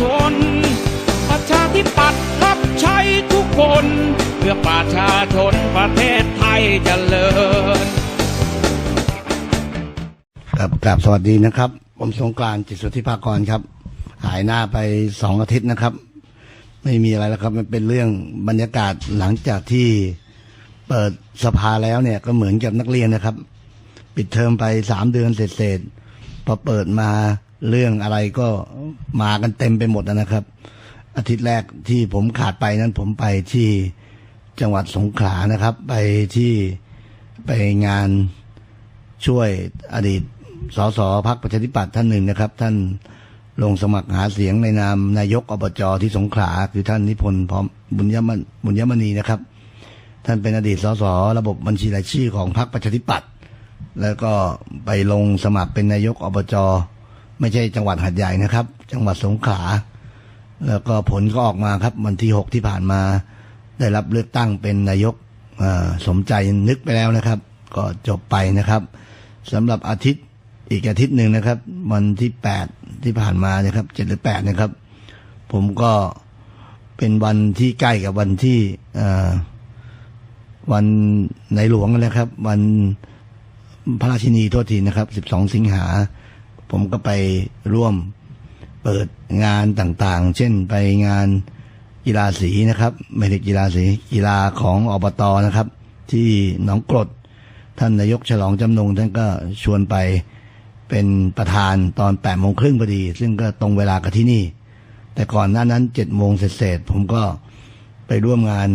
ชน ประชาธิปัตย์รับใช้ทุกคน เพื่อประชาชนประเทศไทยเจริญครับกราบสวัสดีนะครับ ผมสงกรานต์จิตสุทธิภากรครับ หายหน้าไปสองอาทิตย์นะครับ ไม่มีอะไรแล้วครับ มันเป็นเรื่องบรรยากาศหลังจากที่เปิดสภาแล้วเนี่ยก็เหมือนกับนักเรียนนะครับ ปิดเทอมไปสามเดือนเสร็จๆพอเปิดมา เรื่องอะไรก็มากันเต็มไปหมดนะครับ อาทิตย์แรกที่ผมขาดไปนั้นผมไปที่จังหวัดสงขลานะครับ ไปที่ไปงานช่วยอดีตสสพักประชาธิปัตย์ท่านหนึ่งนะครับ ท่านลงสมัครหาเสียงในนามนายกอบจที่สงขลาคือท่านนิพนธ์พร้อมบุญยมบุญยมณีนะครับ ท่านเป็นอดีตสสระบบบัญชีรายชื่อของพรรคประชาธิปัตย์แล้วก็ไปลงสมัครเป็นนายกอบจ ไม่ใช่จังหวัดหัดใหญ่นะครับ จังหวัดสงขลาแล้วก็ผลก็ออกมาครับ วันที่หกที่ผ่านมา ได้รับเลือกตั้งเป็นนายกสมใจนึกไปแล้วนะครับ ก็จบไปนะครับสำหรับอาทิตย์อีกอาทิตย์หนึ่งนะครับ วันที่แปดที่ผ่านมานะครับเจ็ดหรือแปดนะครับ ผมก็เป็นวันที่ใกล้กับวันที่วันในหลวงนะครับ วันพระราชินีโทษทีนะครับ 12 สิงหา ผมก็ไปร่วมเปิดงานต่างๆ เช่นไปงานกีฬาสีนะครับไม่ใช่กีฬาสีกีฬาของอบตนะครับ ที่หนองกรดท่านนายกฉลองจำนงท่านก็ชวนไปเป็นประธานตอน8ปดโมงครึ่งพอดี ซึ่งก็ตรงเวลากับที่นี่ แต่ก่อนหน้านั้น7จ็ดโมงเสร็จผมก็ไปร่วมงาน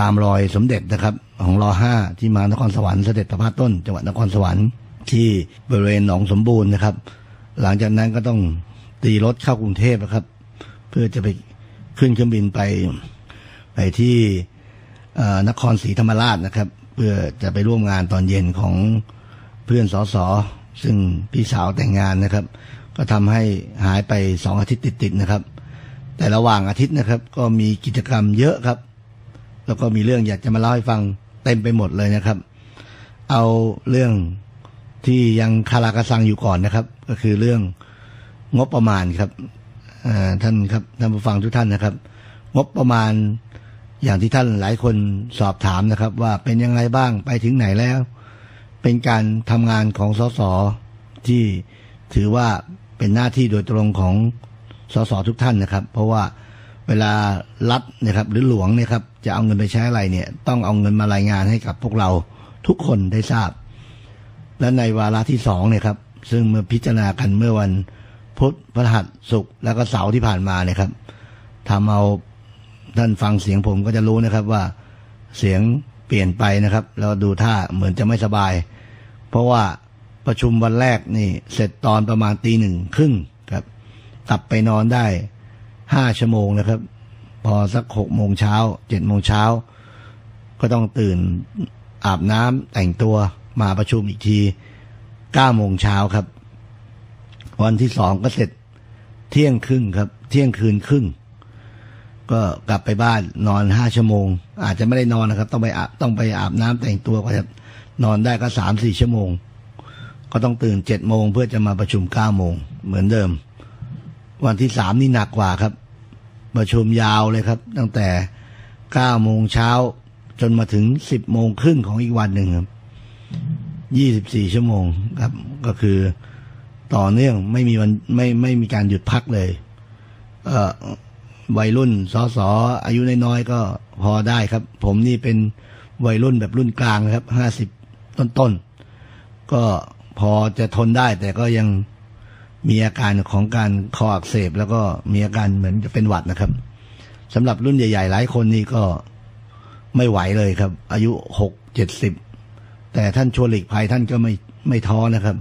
ตามรอยสมเด็จนะครับ ของรอห้าที่มานครสวรรค์เสด็จประพาสต้น จังหวัดนครสวรรค์ที่บริเวณหนองสมบูรณ์นะครับ หลังจากนั้นก็ต้องตีรถเข้ากรุงเทพนะครับ เพื่อจะไปขึ้นเครื่องบินไปไปที่นครศรีธรรมราชนะครับ เพื่อจะไปร่วมงานตอนเย็นของเพื่อนสอสอซึ่งพี่สาวแต่งงานนะครับ ก็ทำให้หายไปสองอาทิตย์ติดๆนะครับ แต่ระหว่างอาทิตย์นะครับ ก็มีกิจกรรมเยอะครับ แล้วก็มีเรื่องอยากจะมาเล่าให้ฟังเต็มไปหมดเลยนะครับ เอาเรื่อง ที่ยังคาราคาซังอยู่ก่อนนะครับ ก็คือเรื่องงบประมาณครับท่านครับท่านผู้ฟังทุกท่านนะครับ งบประมาณอย่างที่ท่านหลายคนสอบถามนะครับ ว่าเป็นยังไงบ้างไปถึงไหนแล้ว เป็นการทำงานของสสที่ถือว่าเป็นหน้าที่โดยตรงของสสทุกท่านนะครับ เพราะว่าเวลารัฐนะครับ หรือหลวงเนี่ยครับจะเอาเงินไปใช้อะไรเนี่ย ต้องเอาเงินมารายงานให้กับพวกเราทุกคนได้ทราบ และในวาระที่สองเนี่ยครับ ซึ่งเมื่อพิจารณากันเมื่อวันพุธพฤหัสศุกร์แล้วก็เสาร์ที่ผ่านมาเนี่ยครับทำเอาท่านฟังเสียงผมก็จะรู้นะครับว่าเสียงเปลี่ยนไปนะครับ แล้วดูท่าเหมือนจะไม่สบาย เพราะว่าประชุมวันแรกนี่ เสร็จตอนประมาณตีหนึ่งครึ่งครับกลับไปนอนได้ห้าชั่วโมงนะครับ พอสักหกโมงเช้าเจ็ดโมงเช้า ก็ต้องตื่นอาบน้ำแต่งตัว มาประชุมอีกทีเก้าโมงเช้าครับ วันที่สองก็เสร็จเที่ยงครึ่งครับ เที่ยงคืนครึ่ง ก็กลับไปบ้านนอนห้าชั่วโมง อาจจะไม่ได้นอนนะครับ ต้องไปอาบต้องไปอาบน้ำแต่งตัวก็จะนอนได้ก็สามสี่ชั่วโมง ก็ต้องตื่นเจ็ดโมงเพื่อจะมาประชุมเก้าโมงเหมือนเดิม วันที่สามนี่หนักกว่าครับ ประชุมยาวเลยครับ ตั้งแต่เก้าโมงเช้าจนมาถึงสิบโมงครึ่งของอีกวันหนึ่งครับ ยี่สิบสี่ชั่วโมงครับ ก็คือต่อเนื่องไม่มีวันไม่ไม่มีการหยุดพักเลย เอ่อวัยรุ่นสอสออายุน้อยๆก็พอได้ครับ ผมนี่เป็นวัยรุ่นแบบรุ่นกลางครับห้าสิบต้นๆ ก็พอจะทนได้แต่ก็ยังมีอาการของการคออักเสบ แล้วก็มีอาการเหมือนจะเป็นหวัดนะครับสำหรับรุ่นใหญ่ ๆ หลายคนนี่ก็ไม่ไหวเลยครับ อายุหกเจ็ดสิบ แต่ท่านชวนหลีกภัยท่านก็ไม่ไม่ท้อนะครับ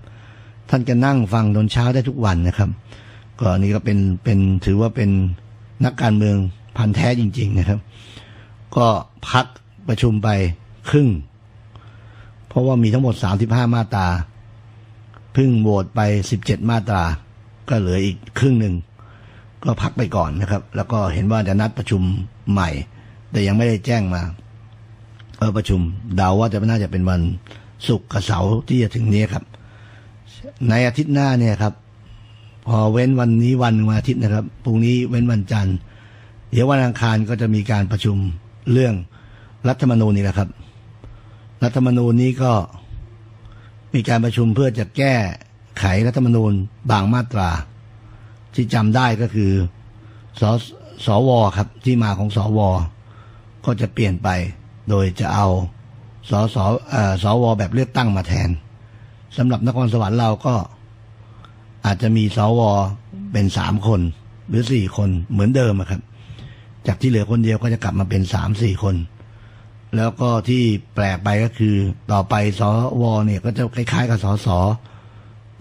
ท่านก็นั่งฟังตอนเช้าได้ทุกวันนะครับก็นี่ก็เป็นเป็นถือว่าเป็นนักการเมืองพันแท้จริง ๆนะครับ ก็พักประชุมไปครึ่ง เพราะว่ามีทั้งหมด 35 มาตราเพึ่งโหวตไป 17 มาตรา ก็เหลืออีกครึ่งหนึ่งก็พักไปก่อนนะครับ แล้วก็เห็นว่าจะนัดประชุมใหม่ แต่ยังไม่ได้แจ้งมา ประชุมเดาว่าจะน่าจะเป็นวันศุกร์กับเสาร์ที่จะถึงนี้ครับ ในอาทิตย์หน้าเนี่ยครับ พอเว้นวันนี้วันนึงวันอาทิตย์นะครับพรุ่งนี้เว้นวันจันทร์เดี๋ยววันอังคารก็จะมีการประชุมเรื่องรัฐธรรมนูญนี่แหละครับ รัฐธรรมนูญนี้ก็มีการประชุมเพื่อจะแก้ไขรัฐธรรมนูญบางมาตรา ที่จำได้ก็คือสสวครับที่มาของสวก็จะเปลี่ยนไป โดยจะเอาสสอ่อสวแบบเลือกตั้งมาแทนสำหรับนครสวรรค์เราก็อาจจะมีสวเป็นสามคน หรือสี่คนเหมือนเดิมครับ จากที่เหลือคนเดียวก็จะกลับมาเป็นสามสี่คน แล้วก็ที่แปลกไปก็คือต่อไปสวเนี่ยก็จะคล้ายๆ กับสส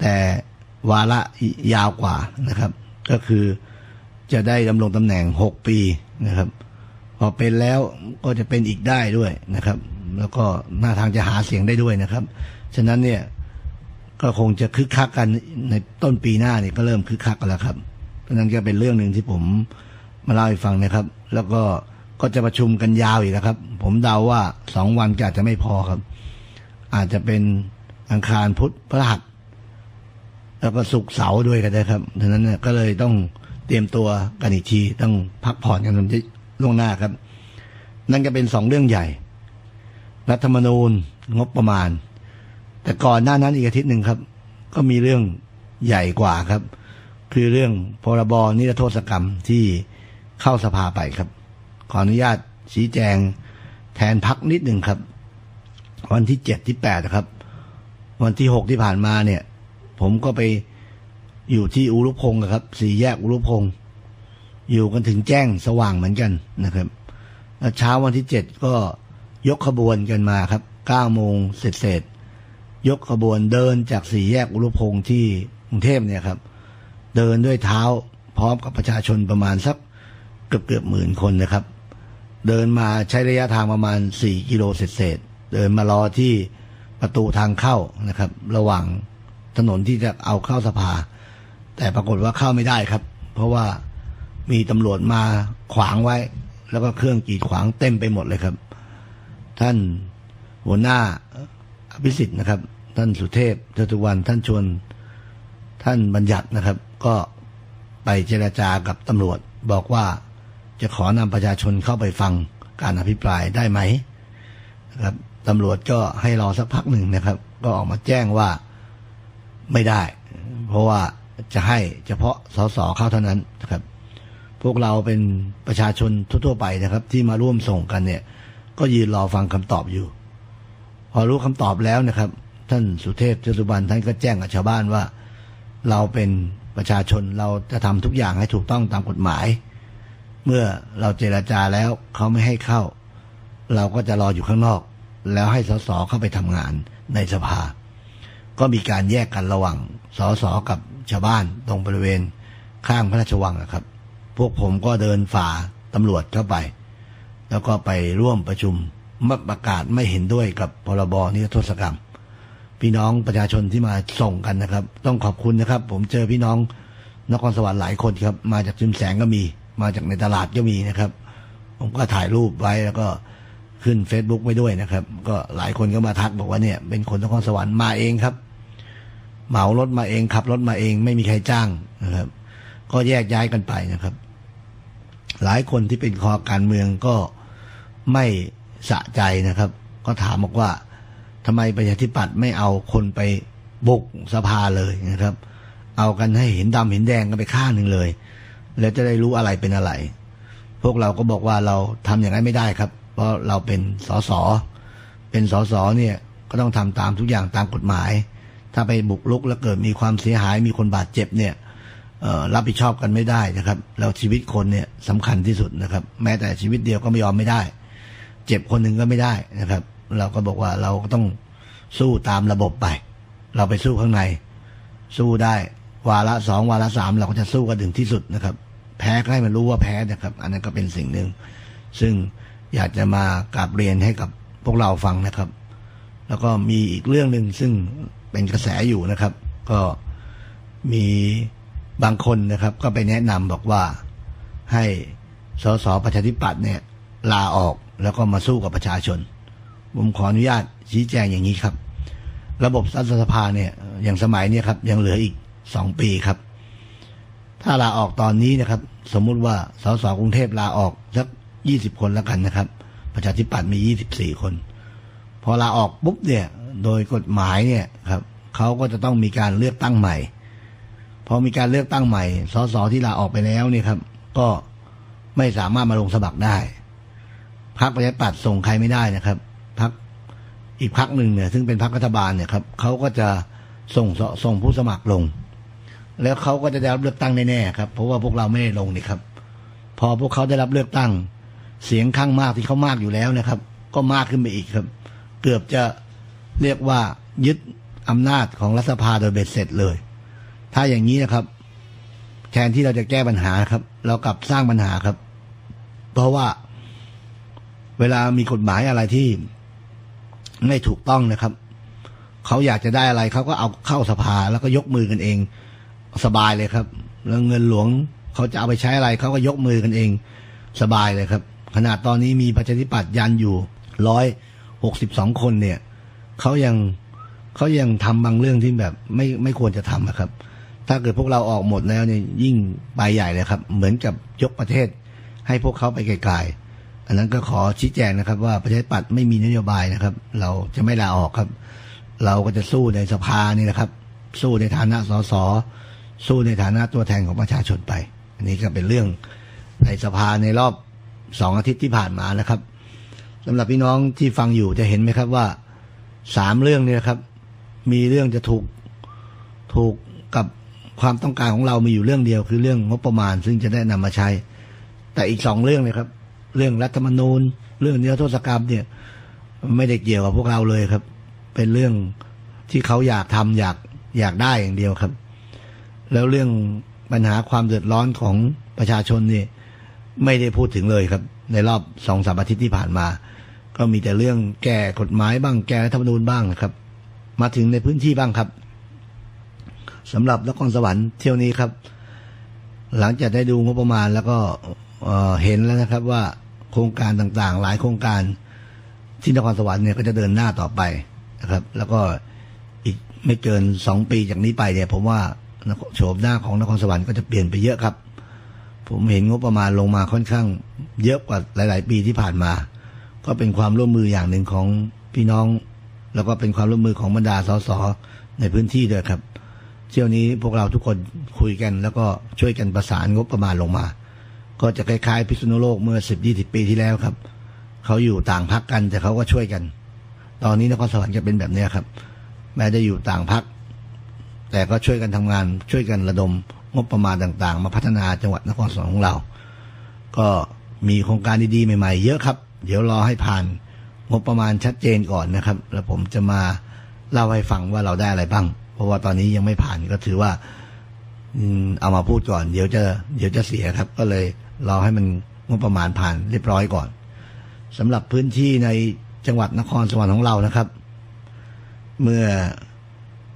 แต่วาระยาวกว่านะครับ ก็คือจะได้ดำรงตำแหน่งหกปีนะครับ พอเป็นแล้วก็จะเป็นอีกได้ด้วยนะครับ แล้วก็หน้าทางจะหาเสียงได้ด้วยนะครับ ฉะนั้นเนี่ยก็คงจะคึกคักกันในต้นปีหน้าเนี่ยก็เริ่มคึกคักกันแล้วครับเพราะนั้นก็เป็นเรื่องหนึ่งที่ผมมาเล่าให้ฟังนะครับ แล้วก็ก็จะประชุมกันยาวอีกนะครับ ผมเดาว่าสองวันก็อาจจะไม่พอครับ อาจจะเป็นอังคารพุธพฤหัสแล้วก็สุกร์เสาร์ด้วยกันนะครับฉะนั้นเนี่ยก็เลยต้องเตรียมตัวกันอีกทีต้องพักผ่อนกัน ล่วงหน้าครับ นั่นก็เป็นสองเรื่องใหญ่ รัฐธรรมนูญงบประมาณ แต่ก่อนหน้านั้นอีกอาทิตย์หนึ่งครับ ก็มีเรื่องใหญ่กว่าครับ คือเรื่องพรบนิรโทษกรรมที่เข้าสภาไปครับ ขออนุญาตชี้แจงแทนพักนิดหนึ่งครับ วันที่เจ็ดที่แปดครับ วันที่หกที่ผ่านมาเนี่ย ผมก็ไปอยู่ที่อุรุพงศ์ครับ สี่แยกอุรุพงศ์ อยู่กันถึงแจ้งสว่างเหมือนกันนะครับเช้าวันที่เจ็ดก็ยกขบวนกันมาครับเก้าโมงเสร็จเสร็จยกขบวนเดินจากสี่แยกอุรุพงศ์ที่กรุงเทพเนี่ยครับ เดินด้วยเท้าพร้อมกับประชาชนประมาณสักเกือบเกือบหมื่นคนนะครับ เดินมาใช้ระยะทางประมาณสี่กิโลเศษๆเดินมารอที่ประตูทางเข้านะครับ ระหว่างถนนที่จะเอาเข้าสภา แต่ปรากฏว่าเข้าไม่ได้ครับ เพราะว่า มีตำรวจมาขวางไว้ แล้วก็เครื่องกีดขวางเต็มไปหมดเลยครับ ท่านหัวหน้าอภิสิทธิ์นะครับ ท่านสุเทพเทตุวันท่านชวนท่านบัญญัตินะครับ ก็ไปเจราจากับตำรวจ บอกว่าจะขอนำประชาชนเข้าไปฟังการอภิปรายได้ไหมนะครับตำรวจก็ให้รอสักพักหนึ่งนะครับ ก็ออกมาแจ้งว่าไม่ได้ เพราะว่าจะให้เฉพาะสสเข้าเท่านั้นนะครับ พวกเราเป็นประชาชนทั่วๆไปนะครับ ที่มาร่วมส่งกันเนี่ย ก็ยืนรอฟังคำตอบอยู่ พอรู้คำตอบแล้วนะครับ ท่านสุเทพเทสุบันท่านก็แจ้งกับชาวบ้านว่า เราเป็นประชาชนเราจะทำทุกอย่างให้ถูกต้องตามกฎหมาย เมื่อเราเจราจาแล้วเขาไม่ให้เข้า เราก็จะรออยู่ข้างนอก แล้วให้สสเข้าไปทำงานในสภา ก็มีการแยกกันระหว่างสสกับชาวบ้านตรงบริเวณข้างพระราชวังนะครับ พวกผมก็เดินฝ่าตำรวจเข้าไป แล้วก็ไปร่วมประชุมมประกาศไม่เห็นด้วยกับพรบนิรโทษกรรม พี่น้องประชาชนที่มาส่งกันนะครับ ต้องขอบคุณนะครับ ผมเจอพี่น้องนครสวรรค์หลายคนครับ มาจากจุมแสงก็มี มาจากในตลาดก็มีนะครับ ผมก็ถ่ายรูปไว้แล้วก็ขึ้น Facebook ไว้ด้วยนะครับ ก็หลายคนก็มาทักบอกว่าเนี่ย เป็นคนนครสวรรค์มาเองครับ เหมารถมาเองขับรถมาเอง ไม่มีใครจ้างนะครับ ก็แยกย้ายกันไปนะครับ หลายคนที่เป็นคอการเมืองก็ไม่สะใจนะครับ ก็ถามบอกว่าทำไมประชาธิปัตย์ไม่เอาคนไปบุกสภาเลยนะครับ เอากันให้เห็นดำเห็นแดงกันไปข้างหนึ่งเลย แล้วจะได้รู้อะไรเป็นอะไร พวกเราก็บอกว่าเราทำอย่างนั้นไม่ได้ครับ เพราะเราเป็นสสเป็นสสเนี่ยก็ต้องทำตามทุกอย่างตามกฎหมาย ถ้าไปบุกรุกแล้วเกิดมีความเสียหายมีคนบาดเจ็บเนี่ย รับผิดชอบกันไม่ได้นะครับแล้วชีวิตคนเนี่ยสำคัญที่สุดนะครับ แม้แต่ชีวิตเดียวก็ไม่ยอมไม่ได้ เจ็บคนหนึ่งก็ไม่ได้นะครับ เราก็บอกว่าเราก็ต้องสู้ตามระบบไป เราไปสู้ข้างใน สู้ได้วาระสองวาระสามเราก็จะสู้กันถึงที่สุดนะครับ แพ้ก็ให้มันรู้ว่าแพ้นะครับ อันนั้นก็เป็นสิ่งหนึ่ง ซึ่งอยากจะมากราบเรียนให้กับพวกเราฟังนะครับ แล้วก็มีอีกเรื่องหนึ่งซึ่งเป็นกระแสอยู่นะครับ ก็มี บางคนนะครับ ก็ไปแนะนำบอกว่าให้สสประชาธิปัตย์เนี่ยลาออกแล้วก็มาสู้กับประชาชน ผมขออนุญาตชี้แจงอย่างนี้ครับ ระบบรัฐสภาเนี่ยอย่างสมัยเนี้ครับยังเหลืออีกสองปีครับ ถ้าลาออกตอนนี้นะครับ สมมุติว่าสสกรุงเทพลาออกสักยี่สิบคนแล้วกันนะครับ ประชาธิปัตย์มียี่สิบสี่คน พอลาออกปุ๊บเนี่ยโดยกฎหมายเนี่ยครับเขาก็จะต้องมีการเลือกตั้งใหม่ พอมีการเลือกตั้งใหม่ สสที่ลาออกไปแล้วเนี่ยครับ ก็ไม่สามารถมาลงสมัครได้พรรคประชาธิปัตย์ส่งใครไม่ได้นะครับพรรคอีกพรรคหนึ่งเนี่ย ซึ่งเป็นพรรครัฐบาลเนี่ยครับเขาก็จะส่งส่งผู้สมัครลง แล้วเขาก็จะได้รับเลือกตั้งแน่ๆครับ เพราะว่าพวกเราไม่ได้ลงนี่ครับ พอพวกเขาได้รับเลือกตั้ง เสียงข้างมากที่เขามากอยู่แล้วนะครับ ก็มากขึ้นไปอีกครับ เกือบจะเรียกว่ายึดอำนาจของรัฐสภาโดยเบ็ดเสร็จเลย ถ้าอย่างนี้นะครับ แทนที่เราจะแก้ปัญหาครับ เรากลับสร้างปัญหาครับ เพราะว่าเวลามีกฎหมายอะไรที่ไม่ถูกต้องนะครับ เขาอยากจะได้อะไรเขาก็เอาเข้าสภาแล้วก็ยกมือกันเอง สบายเลยครับ แล้วเงินหลวงเขาจะเอาไปใช้อะไรเขาก็ยกมือกันเอง สบายเลยครับ ขนาดตอนนี้มีประชาธิปัตย์ยันอยู่ร้อยหกสิบสองคนเนี่ยเขายังเขายังทำบางเรื่องที่แบบไม่ไม่ควรจะทำนะครับ ถ้าเกิดพวกเราออกหมดแล้วเนี่ยยิ่งไปใหญ่เลยครับ เหมือนกับยกประเทศให้พวกเขาไปไกลๆอันนั้นก็ขอชี้แจงนะครับ ว่าประชาธิปัตย์ไม่มีนโยบายนะครับ เราจะไม่ลาออกครับ เราก็จะสู้ในสภานี่นะครับ สู้ในฐานะสสสู้ในฐานะตัวแทนของประชาชนไป อันนี้ก็เป็นเรื่องในสภาในรอบสองอาทิตย์ที่ผ่านมานะครับสำหรับพี่น้องที่ฟังอยู่จะเห็นไหมครับว่าสามเรื่องนี้นะครับ มีเรื่องจะถูกถูกกับ ความต้องการของเรามีอยู่เรื่องเดียวคือเรื่องงบประมาณ ซึ่งจะได้นำมาใช้ แต่อีกสองเรื่องเลยครับ เรื่องรัฐธรรมนูญ เรื่องนิรโทษกรรมเนี่ย ไม่ได้เกี่ยวกับพวกเราเลยครับ เป็นเรื่องที่เขาอยากทำอยากอยากได้อย่างเดียวครับ แล้วเรื่องปัญหาความเดือดร้อนของประชาชนนี่ไม่ได้พูดถึงเลยครับ ในรอบสองสามอาทิตย์ที่ผ่านมา ก็มีแต่เรื่องแก้กฎหมายบ้างแก้รัฐธรรมนูญบ้างนะครับ มาถึงในพื้นที่บ้างครับ สำหรับนครสวรรค์เที่ยวนี้ครับ หลังจากได้ดูงบประมาณแล้วก็เอ่อเห็นแล้วนะครับว่าโครงการต่างๆ หลายโครงการที่นครสวรรค์เนี่ยก็จะเดินหน้าต่อไปนะครับ แล้วก็อีกไม่เกินสองปีจากนี้ไปเนี่ยผมว่าโฉมหน้าของนครสวรรค์ก็จะเปลี่ยนไปเยอะครับ ผมเห็นงบประมาณลงมาค่อนข้างเยอะกว่าหลาย ๆ ปีที่ผ่านมา ก็เป็นความร่วมมืออย่างหนึ่งของพี่น้อง แล้วก็เป็นความร่วมมือของบรรดาสสในพื้นที่ด้วยครับ เที่ยวนี้พวกเราทุกคนคุยกัน แล้วก็ช่วยกันประสานงบประมาณลงมา ก็จะคล้ายๆพิษณุโลกเมื่อสิบยี่สิบปีที่แล้วครับ เขาอยู่ต่างพักกันแต่เขาก็ช่วยกัน ตอนนี้นครสวรรค์จะเป็นแบบนี้ครับ แม้จะอยู่ต่างพัก แต่ก็ช่วยกันทำงาน ช่วยกันระดมงบประมาณต่างๆ มาพัฒนาจังหวัดนครสวรรค์ของเรา ก็มีโครงการดีๆใหม่ ๆ เยอะครับ เดี๋ยวรอให้ผ่านงบประมาณชัดเจนก่อนนะครับ แล้วผมจะมาเล่าให้ฟังว่าเราได้อะไรบ้าง เพราะว่าตอนนี้ยังไม่ผ่านก็ถือว่า อืมเอามาพูดก่อน เดี๋ยวจะเดี๋ยวจะเสียครับ ก็เลยรอให้มันงบประมาณผ่านเรียบร้อยก่อนสำหรับพื้นที่ในจังหวัดนครสวรรค์ของเรานะครับ เมื่อ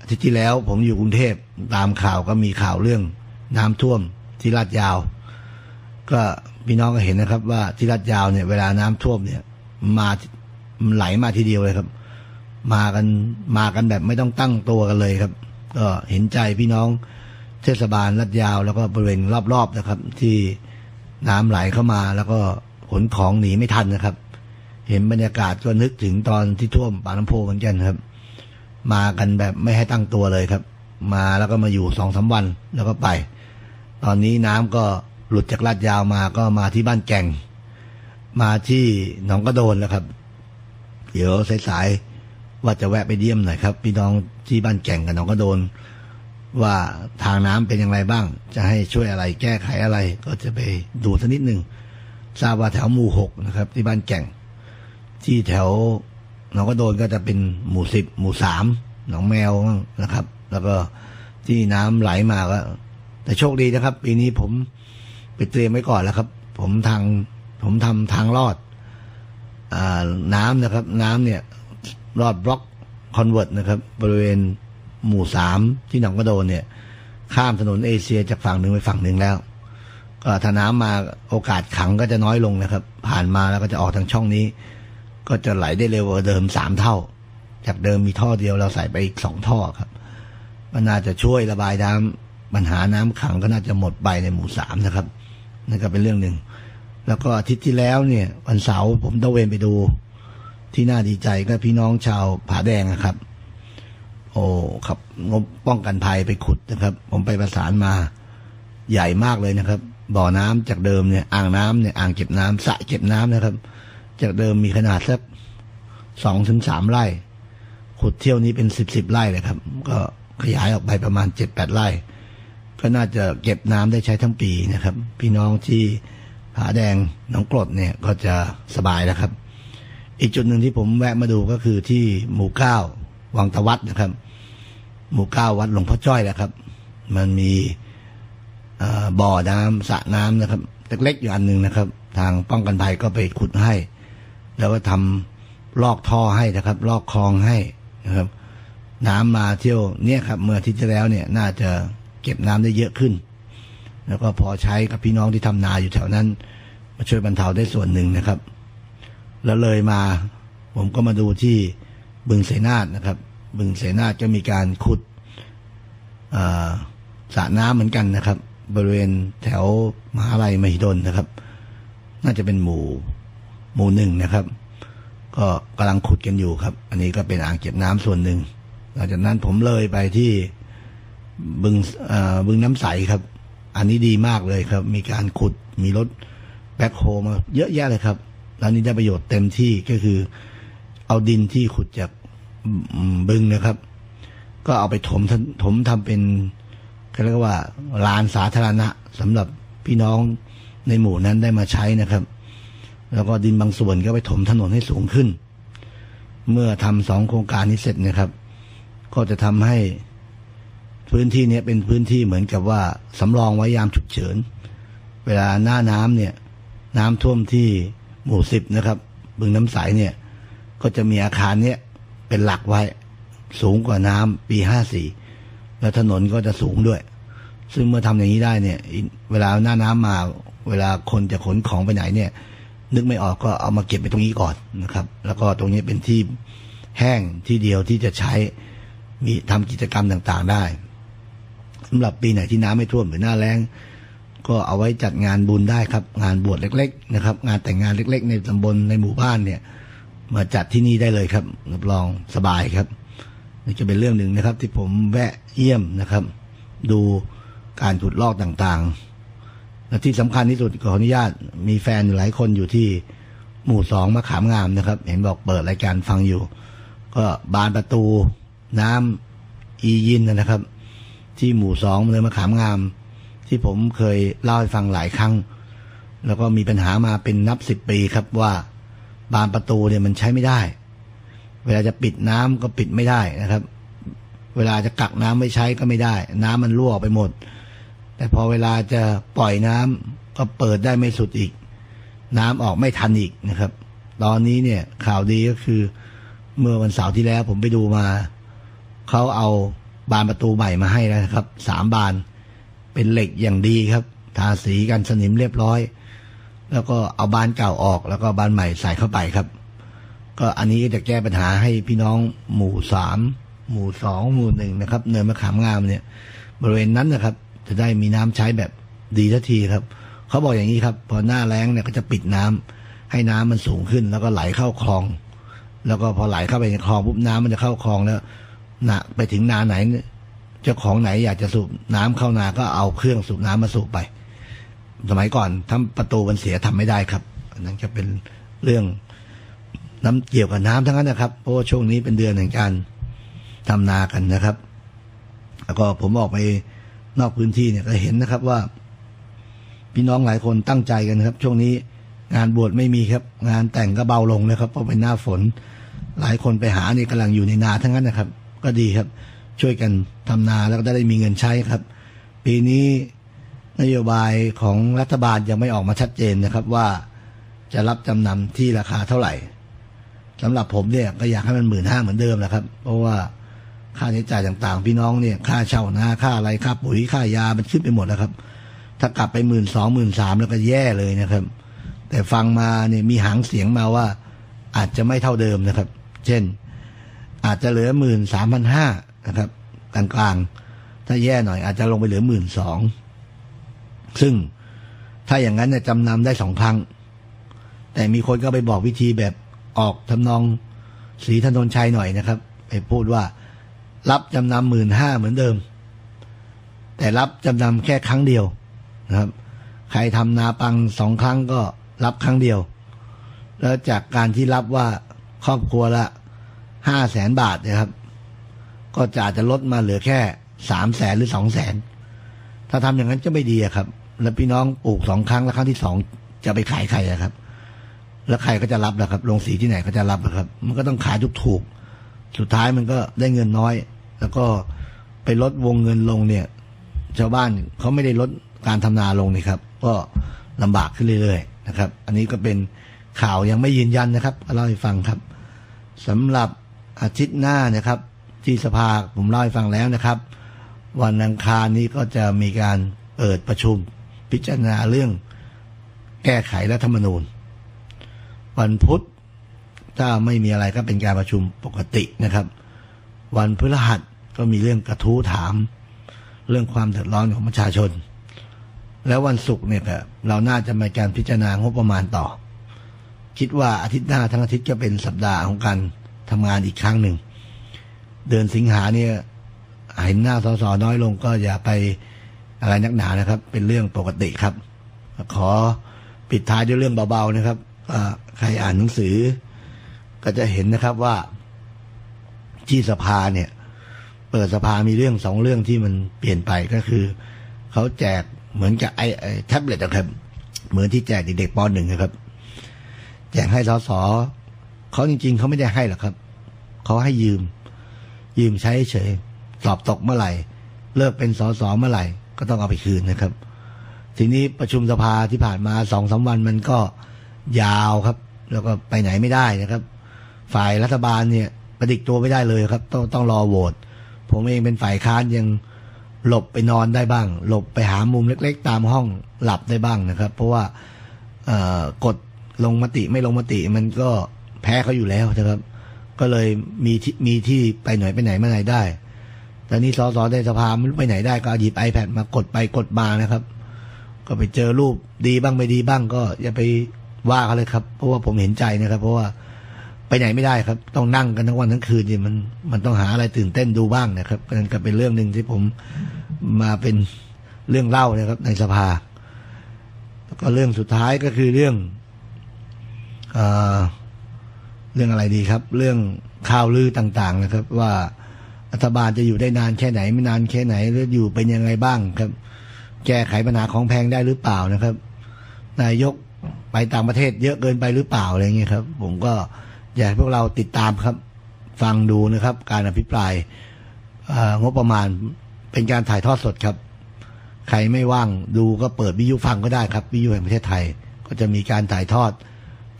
อาทิตย์ที่แล้วผมอยู่กรุงเทพตามข่าวก็มีข่าวเรื่องน้ำท่วมที่ลาดยาว ก็พี่น้องก็เห็นนะครับ ว่าที่ลาดยาวเนี่ย เวลาน้ำท่วมเนี่ย มาไหลมาทีเดียวเลยครับ มากันมากันแบบไม่ต้องตั้งตัวกันเลยครับ ก็เห็นใจพี่น้องเทศบาลลาดยาวแล้วก็บริเวณรอบๆนะครับ ที่น้ำไหลเข้ามาแล้วก็ขนของหนีไม่ทันนะครับ เห็นบรรยากาศก็นึกถึงตอนที่ท่วมปาน้ำโพเหมือนกันครับ มากันแบบไม่ให้ตั้งตัวเลยครับ มาแล้วก็มาอยู่สองสาวันแล้วก็ไป ตอนนี้น้ำก็หลุดจากลาดยาวมาก็มาที่บ้านแก่ง มาที่หนองกระโดนแล้วครับ เดี๋ยวสายๆ ว่าจะแวะไปเยี่ยมหน่อยครับพี่น้องที่บ้านแก่งกับหนองกระโดน ว่าทางน้ำเป็นอย่างไรบ้าง จะให้ช่วยอะไรแก้ไขอะไร ก็จะไปดูสักนิดหนึ่งทราบว่าแถวหมู่หกนะครับ ที่บ้านแก่ง ที่แถวหนองกระโดนก็จะเป็นหมู่สิบหมู่สามหนองแมวนะครับ แล้วก็ที่น้ำไหลมาก็แต่โชคดีนะครับ ปีนี้ผมไปเตรียมไว้ก่อนแล้วครับ ผมทางผมทำทางลอดอน้ำนะครับ น้ำเนี่ย รอดบล็อกคอนเวิร์ตนะครับ บริเวณหมู่สามที่หนองกระโดนเนี่ย ข้ามถนนเอเชียจากฝั่งหนึ่งไปฝั่งหนึ่งแล้วก็ถ้าน้ำมาโอกาสขังก็จะน้อยลงนะครับ ผ่านมาแล้วก็จะออกทางช่องนี้ ก็จะไหลได้เร็วกว่าเดิมสามเท่า จากเดิมมีท่อเดียวเราใส่ไปอีกสองท่อครับมันน่าจะช่วยระบายน้ปัญหาน้ำขังก็น่าจะหมดไปในหมู่สามนะครับนั่นก็เป็นเรื่องหนึ่งแล้วก็อาทิตย์ที่แล้วเนี่ย วันเสาร์ผมตะเวนไปดู ที่น่าดีใจก็พี่น้องชาวผาแดงนะครับ โอ้ครับงบป้องกันภัยไปขุดนะครับ ผมไปประสานมาใหญ่มากเลยนะครับ บ่อน้ำจากเดิมเนี่ยอ่างน้ำเนี่ยอ่างเก็บน้ำสระเก็บน้ำนะครับ จากเดิมมีขนาดสักสองถึงสามไร่ ขุดเที่ยวนี้เป็นสิบสิบไร่เลยครับ ก็ขยายออกไปประมาณเจ็ดแปดไร่ ก็น่าจะเก็บน้ำได้ใช้ทั้งปีนะครับ พี่น้องที่ผาแดงหนองกรดเนี่ยก็จะสบายนะครับ อีกจุดหนึ่งที่ผมแวะมาดูก็คือที่หมู่เก้าวังตะวัดนะครับ หมู่เก้าวัดหลวงพ่อจ้อยนะครับ มันมีบ่อน้ำสระน้ำนะครับเล็กๆอยู่อันหนึ่งนะครับ ทางป้องกันภัยก็ไปขุดให้ แล้วก็ทำลอกท่อให้นะครับ ลอกคลองให้นะครับ น้ำมาเที่ยวเนี่ยครับ เมื่อทิตย์ที่แล้วเนี่ยน่าจะเก็บน้ำได้เยอะขึ้น แล้วก็พอใช้กับพี่น้องที่ทำนาอยู่แถวนั้น มาช่วยบรรเทาได้ส่วนหนึ่งนะครับ แล้วเลยมา ผมก็มาดูที่บึงเสนาดนะครับ บึงเสนาดก็มีการขุดสระน้ำเหมือนกันนะครับ บริเวณแถวมหาลัยมหิดลนะครับ น่าจะเป็นหมู่หมู่หนึ่งนะครับ ก็กำลังขุดกันอยู่ครับ อันนี้ก็เป็นอ่างเก็บน้ำส่วนหนึ่งหลังจากนั้นผมเลยไปที่บึงบึงน้ำใสครับ อันนี้ดีมากเลยครับ มีการขุดมีรถแบ็คโฮมาเยอะแยะเลยครับ แล้วนี่ได้ประโยชน์เต็มที่ก็คือ เอาดินที่ขุดจากบึงนะครับ ก็เอาไปถมถมทำเป็นเขาเรียกว่าลานสาธารณะสำหรับพี่น้องในหมู่นั้นได้มาใช้นะครับ แล้วก็ดินบางส่วนก็ไปถมถนนให้สูงขึ้น เมื่อทำสองโครงการนี้เสร็จนะครับ ก็จะทำให้พื้นที่นี้เป็นพื้นที่เหมือนกับว่าสำรองไว้ยามฉุกเฉิน เวลาหน้าน้ำเนี่ย น้ำท่วมที่ หมู่สิบนะครับ บึงน้ำใสเนี่ย ก็จะมีอาคารเนี้ยเป็นหลักไว้ สูงกว่าน้ำปีห้าสี่แล้วถนนก็จะสูงด้วย ซึ่งเมื่อทำอย่างนี้ได้เนี่ย เวลาหน้าน้ำมา เวลาคนจะขนของไปไหนเนี่ย นึกไม่ออกก็เอามาเก็บไปตรงนี้ก่อนนะครับ แล้วก็ตรงนี้เป็นที่แห้งที่เดียวที่จะใช้มีทำกิจกรรมต่างๆได้สำหรับปีไหนที่น้ำไม่ท่วมหรือหน้าแล้ง ก็เอาไว้จัดงานบุญได้ครับ งานบวชเล็ก ๆ นะครับ งานแต่งงานเล็ก ๆ ในตำบลในหมู่บ้านเนี่ย มาจัดที่นี่ได้เลยครับรับรองสบายครับนี่จะเป็นเรื่องหนึ่งนะครับ ที่ผมแวะเยี่ยมนะครับ ดูการขุดลอกต่างๆและที่สำคัญที่สุดขออนุญาตมีแฟนอยู่หลายคนอยู่ที่หมู่สองมะขามงามนะครับ เห็นบอกเปิดรายการฟังอยู่ ก็บานประตู น้ำอียินนะครับ ที่หมู่สองเลยมะขามงาม ที่ผมเคยเล่าให้ฟังหลายครั้ง แล้วก็มีปัญหามาเป็นนับสิบปีครับว่าบานประตูเนี่ยมันใช้ไม่ได้ เวลาจะปิดน้ำก็ปิดไม่ได้นะครับ เวลาจะกักน้ำไม่ใช้ก็ไม่ได้ น้ำมันรั่วไปหมด แต่พอเวลาจะปล่อยน้ำก็เปิดได้ไม่สุดอีก น้ำออกไม่ทันอีกนะครับ ตอนนี้เนี่ยข่าวดีก็คือเมื่อวันเสาร์ที่แล้วผมไปดูมาเขาเอาบานประตูใหม่มาให้แล้วนะครับสามบาน เป็นเหล็กอย่างดีครับ ทาสีกันสนิมเรียบร้อย แล้วก็เอาบานเก่าออก แล้วก็บานใหม่ใส่เข้าไปครับ ก็อันนี้จะแก้ปัญหาให้พี่น้องหมู่สามหมู่สองหมู่หนึ่งนะครับ เนินมะขามงามเนี่ย บริเวณนั้นนะครับ จะได้มีน้ำใช้แบบดีทันทีครับ เขาบอกอย่างนี้ครับ พอหน้าแล้งเนี่ยก็จะปิดน้ำให้น้ำมันสูงขึ้น แล้วก็ไหลเข้าคลอง แล้วก็พอไหลเข้าไปในคลองปุ๊บน้ำมันจะเข้าคลองแล้วนะไปถึงนาไหน เจ้าของไหนอยากจะสูบน้ำเข้านาก็เอาเครื่องสูบน้ำมาสูบไป สมัยก่อนทำประตูมันเสียทำไม่ได้ครับอันนั้นจะเป็นเรื่องน้ำเกี่ยวกับน้ำทั้งนั้นนะครับ เพราะว่าช่วงนี้เป็นเดือนแห่งการทำนากันนะครับ แล้วก็ผมออกไปนอกพื้นที่เนี่ยก็เห็นนะครับว่า พี่น้องหลายคนตั้งใจกันครับ ช่วงนี้งานบวชไม่มีครับ งานแต่งก็เบาลงนะครับ เพราะเป็นหน้าฝน หลายคนไปหานี่กำลังอยู่ในนาทั้งนั้นนะครับ ก็ดีครับ ช่วยกันทำนาแล้วก็ได้มีเงินใช้ครับ ปีนี้นโยบายของรัฐบาลยังไม่ออกมาชัดเจนนะครับว่าจะรับจำนำที่ราคาเท่าไหร่สำหรับผมเนี่ยก็อยากให้มันหมื่นห้าเหมือนเดิมนะครับ เพราะว่าค่าใช้จ่ายต่างๆ พี่น้องเนี่ยค่าเช่านาค่าอะไรค่าปุ๋ยค่ายามันขึ้นไปหมดแล้วครับ ถ้ากลับไปหมื่นสองหมื่นสามแล้วก็แย่เลยนะครับ แต่ฟังมาเนี่ยมีหางเสียงมาว่าอาจจะไม่เท่าเดิมนะครับ เช่น อาจจะเหลือหมื่นสามพันห้านะครับ กลางๆ ถ้าแย่หน่อยอาจจะลงไปเหลือหมื่นสองซึ่งถ้าอย่างนั้นเนี่ยจำนำได้สองครั้ง แต่มีคนก็ไปบอกวิธีแบบออกทำนองสีถนนชัยหน่อยนะครับ ไปพูดว่ารับจำนำหมื่นห้าเหมือนเดิม แต่รับจำนำแค่ครั้งเดียวนะครับ ใครทำนาปังสองครั้งก็รับครั้งเดียว แล้วจากการที่รับว่าครอบครัวละห้าแสนบาทนะครับ ก็จะอาจจะลดมาเหลือแค่สามแสนหรือสองแสนถ้าทำอย่างนั้นจะไม่ดีครับ แล้วพี่น้องปลูกสองครั้งแล้วครั้งที่สองจะไปขายใครครับ แล้วใครก็จะรับล่ะครับโรงสีที่ไหนก็จะรับล่ะครับ มันก็ต้องขายทุกถูกสุดท้ายมันก็ได้เงินน้อย แล้วก็ไปลดวงเงินลงเนี่ย ชาวบ้านเขาไม่ได้ลดการทำนาลงนี่ครับ ก็ลำบากขึ้นเรื่อยๆนะครับ อันนี้ก็เป็นข่าวยังไม่ยืนยันนะครับเล่าให้ฟังครับสำหรับอาทิตย์หน้านะครับ ที่สภาผมเล่าให้ฟังแล้วนะครับ วันอังคารนี้ก็จะมีการเปิดประชุมพิจารณาเรื่องแก้ไขรัฐธรรมนูญ วันพุธถ้าไม่มีอะไรก็เป็นการประชุมปกตินะครับ วันพฤหัสก็มีเรื่องกระทู้ถาม เรื่องความเดือดร้อนของประชาชน แล้ววันศุกร์เนี่ยเราน่าจะมีการพิจารณางบประมาณต่อ คิดว่าอาทิตย์หน้าทั้งอาทิตย์จะเป็นสัปดาห์ของการทำงานอีกครั้งหนึ่ง เดือนสิงหาเนี่ยเห็นหน้าสสน้อยลงก็อย่าไปอะไรนักหนานะครับ เป็นเรื่องปกติครับ ขอปิดท้ายด้วยเรื่องเบาๆนะครับใครอ่านหนังสือ ก็จะเห็นนะครับว่าที่สภาเนี่ย เปิดสภามีเรื่องสองเรื่องที่มันเปลี่ยนไปก็คือเขาแจกเหมือนกับไอ้ไอ้แท็บเล็ตนะครับ เหมือนที่แจกเด็กๆปหนึ่งนะครับแจกให้สสเขาจริง ๆเขาไม่ได้ให้หรอกครับเขาให้ยืม ยืมใช้เฉย สอบตกเมื่อไหร่ เลิกเป็นสสเมื่อไหร่ ก็ต้องเอาไปคืนนะครับ ทีนี้ประชุมสภาที่ผ่านมาสองสาวันมันก็ยาวครับ แล้วก็ไปไหนไม่ได้นะครับ ฝ่ายรัฐบาลเนี่ยกระดิกตัวไม่ได้เลยครับ ต้องต้องรอโหวตผมเองเป็นฝ่ายค้านยังหลบไปนอนได้บ้าง หลบไปหามุมเล็ก ๆ ตามห้องหลับได้บ้างนะครับ เพราะว่ากดลงมติไม่ลงมติมันก็แพ้เขาอยู่แล้วนะครับ ก็เลยมีที่มีที่ไปไหนไปไหนมาไหนได้ แต่นี่สสในสภาไม่รู้ไปไหนได้ก็หยิบ iPad มากดไปกดมานะครับ ก็ไปเจอรูปดีบ้างไม่ดีบ้างก็อย่าไปว่าเขาเลยครับเพราะว่าผมเห็นใจนะครับ เพราะว่าไปไหนไม่ได้ครับ ต้องนั่งกันทั้งวันทั้งคืนเนี่ยมันมันต้องหาอะไรตื่นเต้นดูบ้างนะครับนั่นก็เป็นเรื่องหนึ่งที่ผมมาเป็นเรื่องเล่านะครับ ในสภา แล้วก็เรื่องสุดท้ายก็คือเรื่องอ่อ เรื่องอะไรดีครับ เรื่องข่าวลือต่างๆนะครับ ว่ารัฐบาลจะอยู่ได้นานแค่ไหนไม่นานแค่ไหนหรืออยู่เป็นยังไงบ้างครับ แก้ไขปัญหาของแพงได้หรือเปล่านะครับ นายกไปต่างประเทศเยอะเกินไปหรือเปล่าอะไรเงี้ยครับ ผมก็อยากให้พวกเราติดตามครับ ฟังดูนะครับ การอภิปรายงบประมาณเป็นการถ่ายทอดสดครับ ใครไม่ว่างดูก็เปิดวิทยุฟังก็ได้ครับวิทยุแห่งประเทศไทย ก็จะมีการถ่ายทอด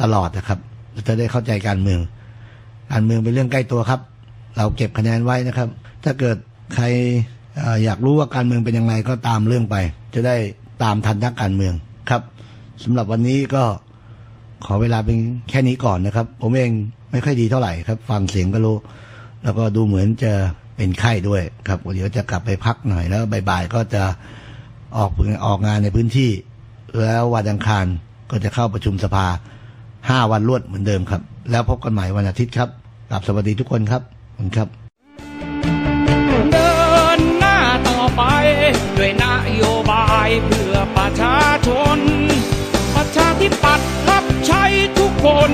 ตลอดนะครับ จะได้เข้าใจการเมือง การเมืองเป็นเรื่องใกล้ตัวครับ เราเก็บคะแนนไว้นะครับ ถ้าเกิดใครเอ่ออยากรู้ว่าการเมืองเป็นยังไงก็ตามเรื่องไป จะได้ตามทันนักการเมืองครับสำหรับวันนี้ก็ขอเวลาเป็นแค่นี้ก่อนนะครับ ผมเองไม่ค่อยดีเท่าไหร่ครับ ฟังเสียงก็รู้ แล้วก็ดูเหมือนจะเป็นไข้ด้วยครับเดี๋ยวจะกลับไปพักหน่อยแล้วบ่ายๆก็จะออกออกงานในพื้นที่ แล้ววันอังคารก็จะเข้าประชุมสภา ห้าวันรวดเหมือนเดิมครับ แล้วพบกันใหม่วันอาทิตย์ครับกลับสวัสดีทุกคนครับขอบคุณครับ เดินหน้าต่อไปด้วยนโยบายเพื่อประชาชน ประชาธิปัตย์รับใช้ทุกคน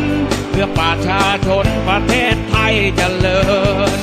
เพื่อประชาชนประเทศไทยจเจริญ